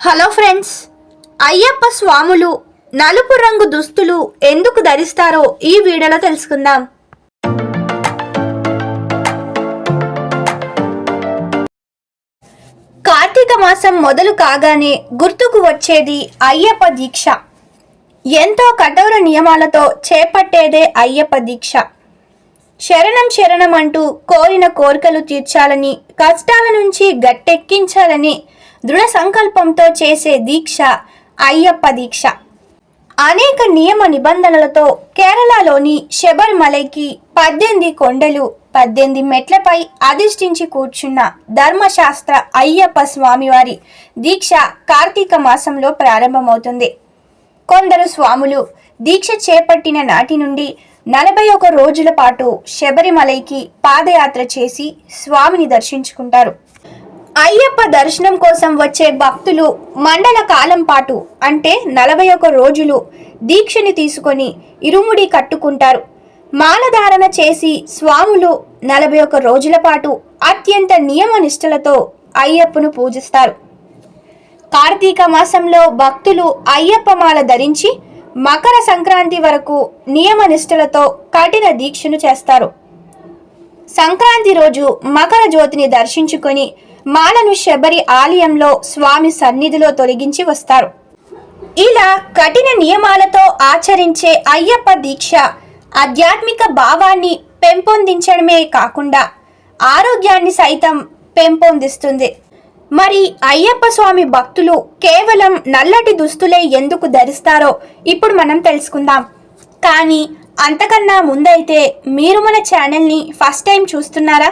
Hello friends Ayyappa స్వాములు నలుపు రంగు దుస్తులు ఎందుకు ధరిస్తారో ఈ వీడియోలో తెలుసుకుందాం. కార్తీక మాసం మొదలు కాగానే గుర్తుకు వచ్చేది అయ్యప్ప దీక్ష. ఎంతో కఠోర నియమాలతో చేపట్టేదే అయ్యప్ప దీక్ష. శరణం శరణం అంటూ కోరిన కోరికలు తీర్చాలని కష్టాల నుంచి గట్టెక్కించాలని దృఢ సంకల్పంతో చేసే దీక్ష అయ్యప్ప దీక్ష. అనేక నియమ నిబంధనలతో కేరళలోని శబరిమలైకి పద్దెనిమిది కొండలు పద్దెనిమిది మెట్లపై అధిష్ఠించి కూర్చున్న ధర్మశాస్త్ర అయ్యప్ప స్వామివారి దీక్ష కార్తీక మాసంలో ప్రారంభమవుతుంది. కొందరు స్వాములు దీక్ష చేపట్టిన నాటి నుండి నలభై ఒక రోజుల పాటు శబరిమలైకి పాదయాత్ర చేసి స్వామిని దర్శించుకుంటారు. అయ్యప్ప దర్శనం కోసం వచ్చే భక్తులు మండల కాలం పాటు అంటే నలభై ఒక రోజులు దీక్షని తీసుకొని ఇరుముడి కట్టుకుంటారు. మాలధారణ చేసి స్వాములు నలభై ఒక రోజుల పాటు అత్యంత నియమ నిష్ఠలతో అయ్యప్పను పూజిస్తారు. కార్తీక మాసంలో భక్తులు అయ్యప్ప మాల ధరించి మకర సంక్రాంతి వరకు నియమ నిష్ఠలతో కఠిన దీక్షను చేస్తారు. సంక్రాంతి రోజు మకర జ్యోతిని దర్శించుకొని మాలను శబరి ఆలయంలో స్వామి సన్నిధిలో తొలగించి వస్తారు. ఇలా కఠిన నియమాలతో ఆచరించే అయ్యప్ప దీక్ష ఆధ్యాత్మిక భావాన్ని పెంపొందించడమే కాకుండా ఆరోగ్యాన్ని సైతం పెంపొందిస్తుంది. మరి అయ్యప్ప స్వామి భక్తులు కేవలం నల్లటి దుస్తులే ఎందుకు ధరిస్తారో ఇప్పుడు మనం తెలుసుకుందాం. కానీ అంతకన్నా ముందైతే మీరు మన ఛానల్ని ఫస్ట్ టైం చూస్తున్నారా?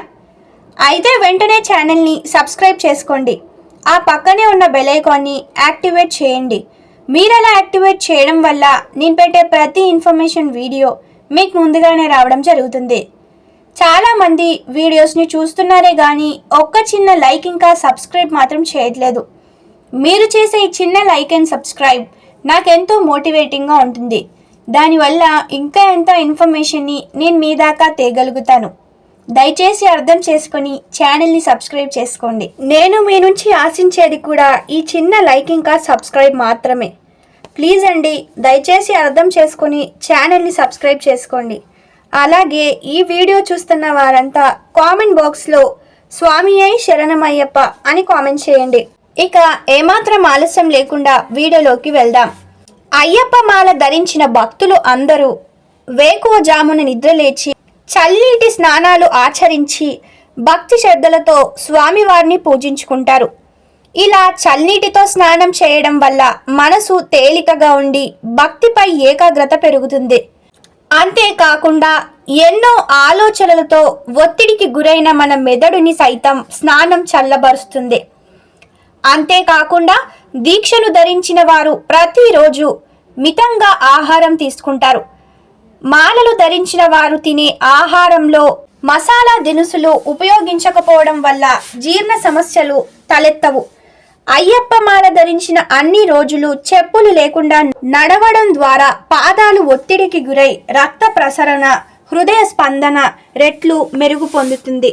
అయితే వెంటనే ఛానల్ని సబ్స్క్రైబ్ చేసుకోండి. ఆ పక్కనే ఉన్న బెల్ ఐకాన్ని యాక్టివేట్ చేయండి. మీరు అలా యాక్టివేట్ చేయడం వల్ల నేను పెట్టే ప్రతి ఇన్ఫర్మేషన్ వీడియో మీకు ముందుగానే రావడం జరుగుతుంది. చాలామంది వీడియోస్ని చూస్తున్నారే కానీ ఒక్క చిన్న లైక్ ఇంకా సబ్స్క్రైబ్ మాత్రం చేయట్లేదు. మీరు చేసే ఈ చిన్న లైక్ అండ్ సబ్స్క్రైబ్ నాకెంతో మోటివేటింగ్గా ఉంటుంది. దానివల్ల ఇంకా ఎంతో ఇన్ఫర్మేషన్ని నేను మీ దాకా తేగలుగుతాను. దయచేసి అర్థం చేసుకొని ఛానల్ని సబ్స్క్రైబ్ చేసుకోండి. నేను మీ నుంచి ఆశించేది కూడా ఈ చిన్న లైక్ ఇంకా సబ్స్క్రైబ్ మాత్రమే. ప్లీజ్ అండి దయచేసి అర్థం చేసుకొని ఛానల్ని సబ్స్క్రైబ్ చేసుకోండి. అలాగే ఈ వీడియో చూస్తున్న వారంతా కామెంట్ బాక్స్లో స్వామి అయి శరణమయ్యప్ప అని కామెంట్ చేయండి. ఇక ఏమాత్రం ఆలస్యం లేకుండా వీడియోలోకి వెళ్దాం. అయ్యప్ప మాల ధరించిన భక్తులు అందరూ వేకువ జామున నిద్రలేచి చల్లీటి స్నానాలు ఆచరించి భక్తి శ్రద్ధలతో స్వామివారిని పూజించుకుంటారు. ఇలా చల్లీటితో స్నానం చేయడం వల్ల మనసు తేలికగా ఉండి భక్తిపై ఏకాగ్రత పెరుగుతుంది. అంతేకాకుండా ఎన్నో ఆలోచనలతో ఒత్తిడికి గురైన మన మెదడుని సైతం స్నానం చల్లబరుస్తుంది. అంతేకాకుండా దీక్షను ధరించిన వారు ప్రతిరోజు మితంగా ఆహారం తీసుకుంటారు. మాలలు ధరించిన వారు తినే ఆహారంలో మసాలా దినుసులు ఉపయోగించకపోవడం వల్ల జీర్ణ సమస్యలు తలెత్తవు. అయ్యప్ప మాల ధరించిన అన్ని రోజులు చెప్పులు లేకుండా నడవడం ద్వారా పాదాలు ఒత్తిడికి గురై రక్త ప్రసరణ హృదయ స్పందన రెట్లు మెరుగు పొందుతుంది.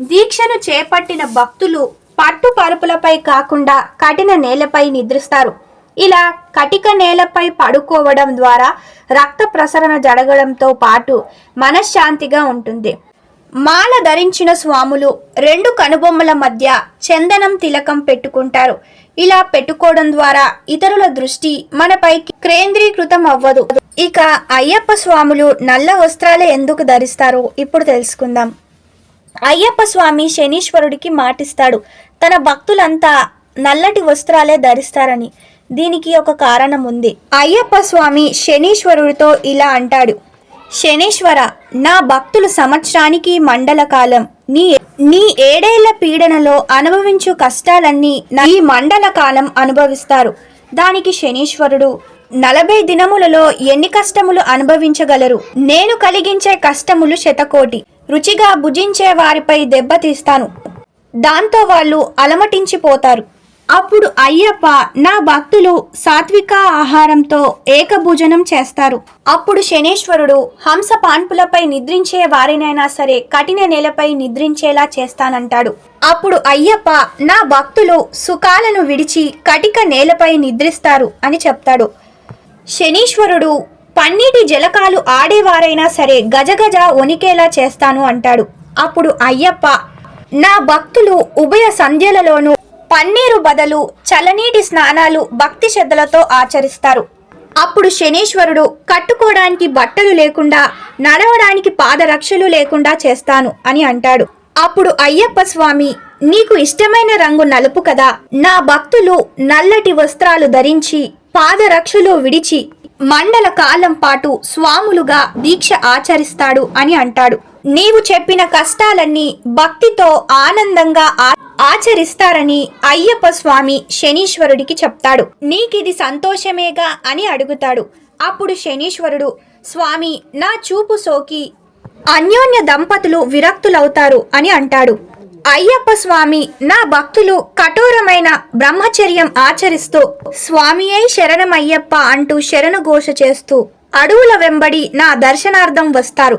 దీక్షను చేపట్టిన భక్తులు పట్టు పరుపులపై కాకుండా కఠిన నేలపై నిద్రిస్తారు. ఇలా కటిక నేలపై పడుకోవడం ద్వారా రక్త ప్రసరణ జరగడంతో పాటు మనశ్శాంతిగా ఉంటుంది. మాల ధరించిన స్వాములు రెండు కనుబొమ్మల మధ్య చందనం తిలకం పెట్టుకుంటారు. ఇలా పెట్టుకోవడం ద్వారా ఇతరుల దృష్టి మనపై కేంద్రీకృతం అవ్వదు. ఇక అయ్యప్ప స్వాములు నల్ల వస్త్రాలే ఎందుకు ధరిస్తారో ఇప్పుడు తెలుసుకుందాం. అయ్యప్ప స్వామి శనీశ్వరుడికి మాటిస్తాడు. తన భక్తులంతా నల్లటి వస్త్రాలే ధరిస్తారని. దీనికి ఒక కారణం ఉంది అయ్యప్ప స్వామి శనీశ్వరుడితో ఇలా అంటాడు. శనీశ్వర నా భక్తులు సంవత్సరానికి మండల కాలం. నీ నీ ఏడేళ్ళ పీడనలో అనుభవించు కష్టాలన్నీ నా ఈ మండల కాలం అనుభవిస్తారు. దానికి శనీశ్వరుడు నలభై దినములలో ఎన్ని కష్టములు అనుభవించగలరు? నేను కలిగించే కష్టములు శతకోటి. రుచిగా భుజించే వారిపై దెబ్బతీస్తాను. దాంతో వాళ్ళు అలమటించిపోతారు. అప్పుడు అయ్యప్ప నా భక్తులు సాత్విక ఆహారంతో ఏకభోజనం చేస్తారు. అప్పుడు శనేశ్వరుడు హంస పాన్పులపై నిద్రించే వారినైనా సరే కఠిన నేలపై నిద్రించేలా చేస్తానంటాడు. అప్పుడు అయ్యప్ప నా భక్తులు సుఖాలను విడిచి కటిక నేలపై నిద్రిస్తారు అని చెప్తాడు. శనీశ్వరుడు పన్నీటి జలకాలు ఆడేవారైనా సరే గజగజ వణికేలా చేస్తాను అంటాడు. అప్పుడు అయ్యప్ప నా భక్తులు ఉభయ సంధ్యలలోనూ పన్నీరు బదులు చల్లనీటి స్నానాలు భక్తి శ్రద్ధలతో ఆచరిస్తారు. అప్పుడు శనీశ్వరుడు కట్టుకోవడానికి బట్టలు లేకుండా నడవడానికి పాదరక్షలు లేకుండా చేస్తాను అని అంటాడు. అప్పుడు అయ్యప్ప స్వామి నీకు ఇష్టమైన రంగు నలుపు కదా నా భక్తులు నల్లటి వస్త్రాలు ధరించి పాదరక్షలు విడిచి మండల కాలం పాటు స్వాములుగా దీక్ష ఆచరిస్తాడు అని అంటాడు. నీవు చెప్పిన కష్టాలన్నీ భక్తితో ఆనందంగా ఆచరిస్తారని అయ్యప్ప స్వామి శనీశ్వరుడికి చెప్తాడు. నీకిది సంతోషమేగా అని అడుగుతాడు. అప్పుడు శనీశ్వరుడు స్వామి నా చూపు సోకి అన్యోన్య దంపతులు విరక్తులవుతారు అని అంటాడు. అయ్యప్ప స్వామి నా భక్తులు కఠోరమైన బ్రహ్మచర్యం ఆచరిస్తూ స్వామియై శరణమయ్యప్ప అంటూ శరణఘోష చేస్తూ అడవుల వెంబడి నా దర్శనార్థం వస్తారు.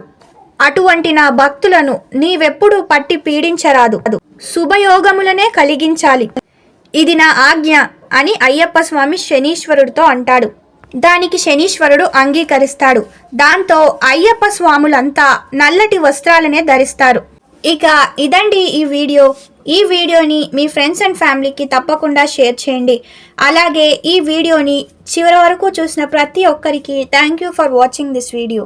అటువంటి నా భక్తులను నీవెప్పుడు పట్టి పీడించరాదు. శుభయోగములనే కలిగించాలి. ఇది నా ఆజ్ఞ అని అయ్యప్ప స్వామి శనీశ్వరుడితో అంటాడు. దానికి శనీశ్వరుడు అంగీకరిస్తాడు. దాంతో అయ్యప్ప స్వాములంతా నల్లటి వస్త్రాలనే ధరిస్తారు. ఇక ఇదండి ఈ వీడియో. ఈ వీడియోని మీ ఫ్రెండ్స్ అండ్ ఫ్యామిలీకి తప్పకుండా షేర్ చేయండి. అలాగే ఈ వీడియోని చివరి వరకు చూసిన ప్రతి ఒక్కరికి thank you for watching this video.